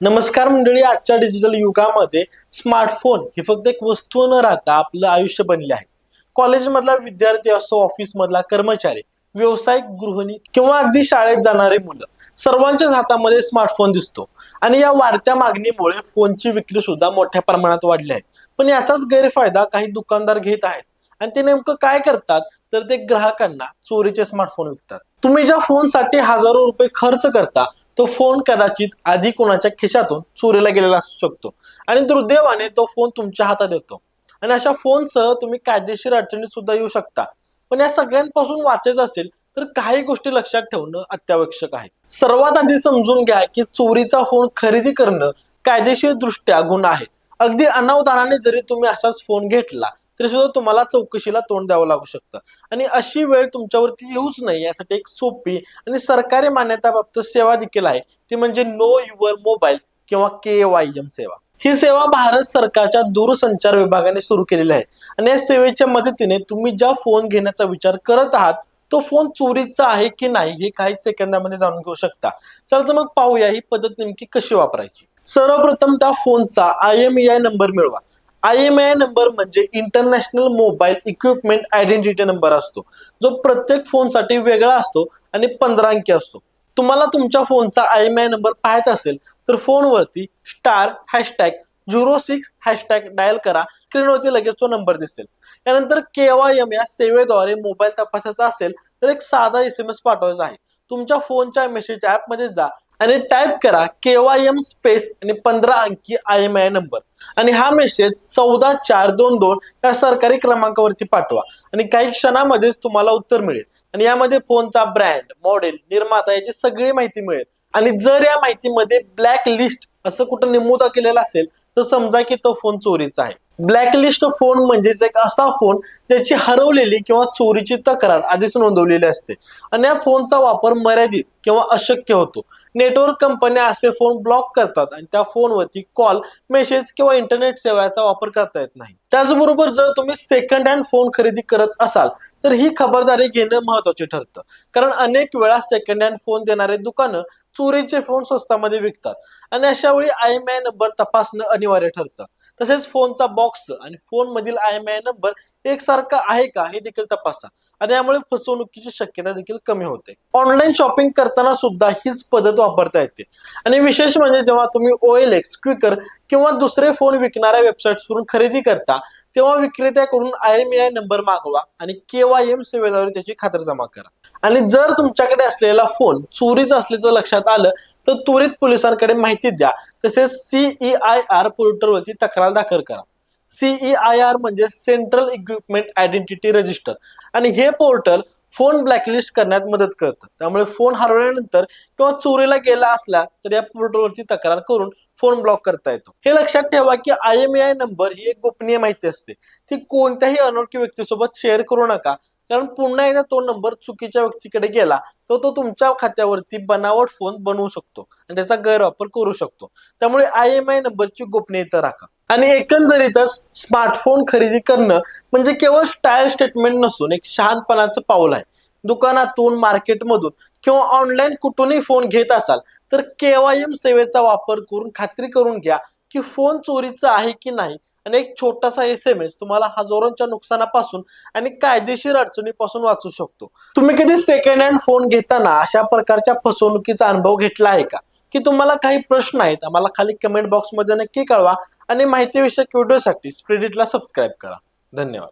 नमस्कार मंडळी आजच्या डिजिटल युगामध्ये स्मार्टफोन ही फक्त एक वस्तू न राहता आपलं आयुष्य बनले आहे. कॉलेजमधला विद्यार्थी असो ऑफिसमधला कर्मचारी व्यावसायिक गृहिणी किंवा अगदी शाळेत जाणारी मुलं सर्वांच्याच हातामध्ये स्मार्टफोन दिसतो. आणि या वाढत्या मागणीमुळे फोनची विक्री सुद्धा मोठ्या प्रमाणात वाढली आहे. पण याचाच गैरफायदा काही दुकानदार घेत आहेत. आणि ते नेमकं काय करतात? तर ते ग्राहकांना चोरीचे स्मार्टफोन विकतात. तुम्ही ज्या फोनसाठी हजारो रुपये खर्च करता तो फोन कदाचित आधी कोणाच्या खिशातून चोरीला गेलेला असू शकतो. आणि दुर्दैवाने तो फोन तुमच्या हातात येतो. आणि अशा फोनसह तुम्ही कायदेशीर अडचणीत सुद्धा येऊ शकता. पण या सगळ्यांपासून वाचायचं असेल तर काही गोष्टी लक्षात ठेवणं अत्यावश्यक आहे. सर्वात आधी समजून घ्या की चोरीचा फोन खरेदी करणं कायदेशीर दृष्ट्या गुन्हा आहे. अगदी अनावधानाने जरी तुम्ही असाच फोन घेतला तरी सुद्धा तुम्हाला चौकशीला तोंड द्यावं लागू शकतं. आणि अशी वेळ तुमच्यावरती येऊच नाही यासाठी एक सोपी आणि सरकारी मान्यताप्राप्त सेवा देखील आहे. ती म्हणजे नो युअर मोबाईल किंवा के वाय एम सेवा. ही सेवा भारत सरकारच्या दूरसंचार विभागाने सुरू केलेली आहे. आणि या सेवेच्या मदतीने तुम्ही ज्या फोन घेण्याचा विचार करत आहात तो फोन चोरीचा आहे की नाही हे काही सेकंदामध्ये जाणून घेऊ शकता. चला तर मग पाहूया ही पद्धत नेमकी कशी वापरायची. सर्वप्रथम त्या फोनचा आय एम आय नंबर मिळवा. आय एम आय नंबर म्हणजे international mobile equipment identity number असतो. जो प्रत्येक फोनसाठी वेगळा असतो आणि पंधरा अंकी असतो. तुम्हाला तुमच्या फोनचा आय एम आय नंबर पाहत असेल तर फोनवरती star hashtag zero six hashtag dial करा. स्क्रीनवरती लगेच तो नंबर दिसेल. यानंतर केवायएम या सेवेद्वारे मोबाईल तपासायचा असेल तर एक साधा एस एम एस पाठवायचा आहे. तुमच्या फोनच्या मेसेज ऍपमध्ये जा. आणि टाईप करा केवायएम स्पेस आणि पंधरा अंकी आय एम आय नंबर आणि हा मेसेज चौदा चार दोन दोन या सरकारी क्रमांकावरती पाठवा. आणि काही क्षणामध्येच तुम्हाला उत्तर मिळेल. आणि यामध्ये फोनचा ब्रँड मॉडेल निर्माता याची सगळी माहिती मिळेल. आणि जर या माहितीमध्ये ब्लॅक लिस्ट असं कुठं नमूद केलेलं असेल तर समजा की तो फोन चोरीचा आहे. ब्लॅकलिस्ट फोन म्हणजेच एक असा फोन ज्याची हरवलेली किंवा चोरीची तक्रार आधीच नोंदवलेली असते. आणि या फोनचा वापर मर्यादित किंवा अशक्य होतो. नेटवर्क कंपन्या असे फोन ब्लॉक करतात आणि त्या फोनवरती कॉल मेसेज किंवा इंटरनेट सेवाचा वापर करता येत नाही. त्याचबरोबर जर तुम्ही सेकंड हँड फोन खरेदी करत असाल तर ही खबरदारी घेणं महत्त्वाचे ठरतं. कारण अनेक वेळा सेकंड हँड फोन देणारे दुकानं चोरीचे फोन स्वस्तामध्ये विकतात. आणि अशा वेळी आय एम आय नंबर तपासणं अनिवार्य ठरतं. तसेच फोनचा बॉक्स आणि फोन मधील आय एम आय नंबर एकसारखा आहे का हे देखील तपासा. आणि यामुळे फसवणुकीची शक्यता देखील कमी होते. ऑनलाईन शॉपिंग करताना सुद्धा हीच पद्धत वापरता येते. आणि विशेष म्हणजे जेव्हा तुम्ही ओ एल एक्स क्विकर किंवा दुसरे फोन विकणाऱ्या वेबसाईट्सवरून खरेदी करता तेव्हा विक्रेत्याकडून आय एम आय नंबर मागवा आणि केवाय एम सेवेद्वारे त्याची खातरजमा करा. आणि जर तुमच्याकडे असलेला फोन चोरीचा असल्याचं लक्षात आलं तर त्वरित पोलिसांकडे माहिती द्या. तसेच सीई आय आर पोर्टलवरती तक्रार दाखल करा. सीई आय आर म्हणजे सेंट्रल इक्विपमेंट आयडेंटिटी रजिस्टर आणि हे पोर्टल फोन ब्लॅकलिस्ट करण्यात मदत करतं. त्यामुळे फोन हरवल्यानंतर किंवा चोरीला गेला असला तर या पोर्टलवरती तक्रार करून फोन ब्लॉक करता येतो. हे लक्षात ठेवा की आय एम आय नंबर ही एक गोपनीय माहिती असते. ती कोणत्याही अनोळखी व्यक्तीसोबत शेअर करू नका. कारण पुन्हा एकदा तो नंबर चुकीच्या व्यक्तीकडे गेला तर तो तुमच्या खात्यावरती बनावट फोन बनवू शकतो आणि त्याचा गैरवापर करू शकतो. त्यामुळे आय एम आय नंबरची गोपनीयता राखा. आणि एकंदरीतच स्मार्टफोन खरेदी करणं म्हणजे केवळ स्टाईल स्टेटमेंट नसून एक शहानपणाचं पाऊल आहे. दुकानातून मार्केटमधून किंवा ऑनलाईन कुठूनही फोन घेत असाल तर केवायएम सेवेचा वापर करून खात्री करून घ्या की फोन चोरीचा आहे की नाही आणि एक छोटासा एस एम एस तुम्हाला हजारोंच्या नुकसानापासून आणि कायदेशीर अडचणीपासून वाचू शकतो. तुम्ही कधी सेकंड हँड फोन घेताना अशा प्रकारच्या फसवणुकीचा अनुभव घेतला आहे का? की तुम्हाला काही प्रश्न आहेत आम्हाला खाली कमेंट बॉक्समध्ये नक्की कळवा आणि माहितीविषयक व्हिडिओसाठी स्प्रेडिटला सबस्क्राईब करा. धन्यवाद.